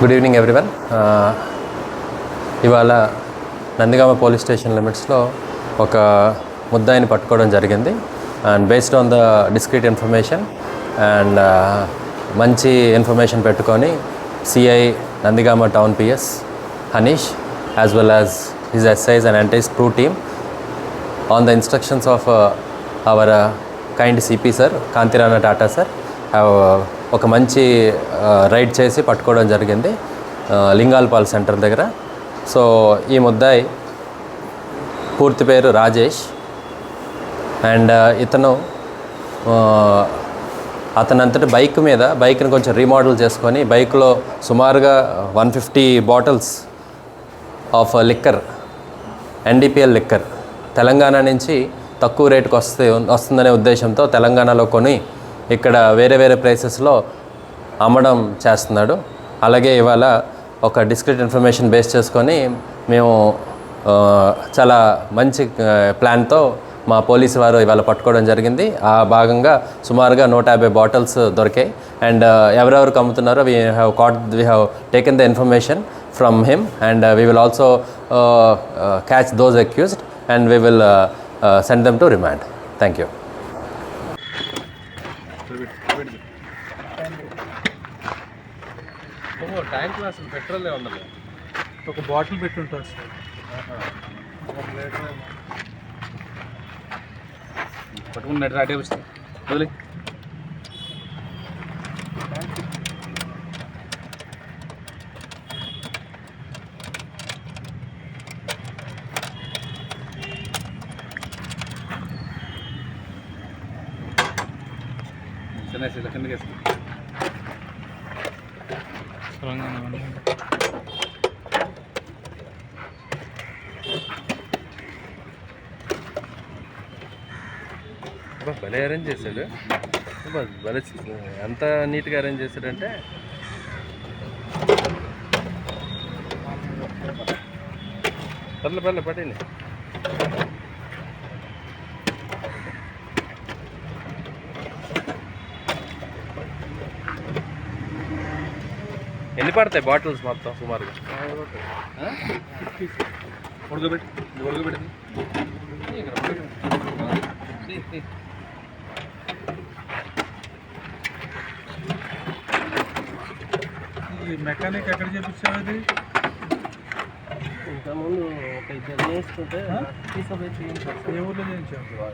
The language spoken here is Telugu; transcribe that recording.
గుడ్ ఈవినింగ్ ఎవ్రీవన్ ఇవాళ నందిగామ పోలీస్ స్టేషన్ లిమిట్స్లో ఒక ముద్దాయిని పట్టుకోవడం జరిగింది. And based on the discreet information and మంచి ఇన్ఫర్మేషన్ పెట్టుకొని CI Nandigama town PS Hanish as well as his SIs and entice ప్రూ team on the instructions of our kind CP sir Kanthi Rana Tata sir ఒక మంచి రైడ్ చేసి పట్టుకోవడం జరిగింది లింగాలపాల్ సెంటర్ దగ్గర. సో ఈ ముద్దాయి పూర్తి పేరు రాజేష్. అండ్ ఇతను ఆ, అతనంతటి బైక్ మీద బైక్ని కొంచెం రీమోడల్ చేసుకొని బైక్లో సుమారుగా one fifty bottles of liquor NDPL liquor Telangana నుంచి తక్కువ రేటుకు వస్తే వస్తుందనే ఉద్దేశంతో తెలంగాణలో కొని ఇక్కడ వేరే వేరే ప్లేసెస్లో అమ్మడం చేస్తున్నాడు. అలాగే ఇవాళ ఒక డిస్క్రిట్ ఇన్ఫర్మేషన్ బేస్ చేసుకొని మేము చాలా మంచి ప్లాన్తో మా పోలీసు వారు ఇవాళ పట్టుకోవడం జరిగింది. ఆ భాగంగా సుమారుగా నూట యాభై బాటిల్స్ దొరికాయి. అండ్ ఎవరెవరికి అమ్ముతున్నారో we have caught we have taken the information from him and we will also catch those accused and we will send them to remand thank you tank అసలు పెట్రోల్ ఉండదు. ఒక బాటిల్ పెట్టుంటారు సార్. పట్టుకున్నట్టు రాటే వస్తుంది వదిలే. చిన్న చిన్న కిందకి వేసుకో. అబ్బా, భలే అరేంజ్ చేశాడు. అబ్బా, భలే ఎంత నీట్గా అరేంజ్ చేశాడంటే. పర్లే పర్లే పట్టండి ఎన్ని పడతాయి బాటిల్స్ మొత్తం? సుమారుగా. ఉడకబెట్టి ఉడకబెట్టి ఈ మెకానిక్ ఎక్కడ చేపించావు ఇది ఇంతకుముందు ఒక ఇద్దరు చేస్తుంటే తీసుకుపోయి ఏ ఊర్లో చేయించావు?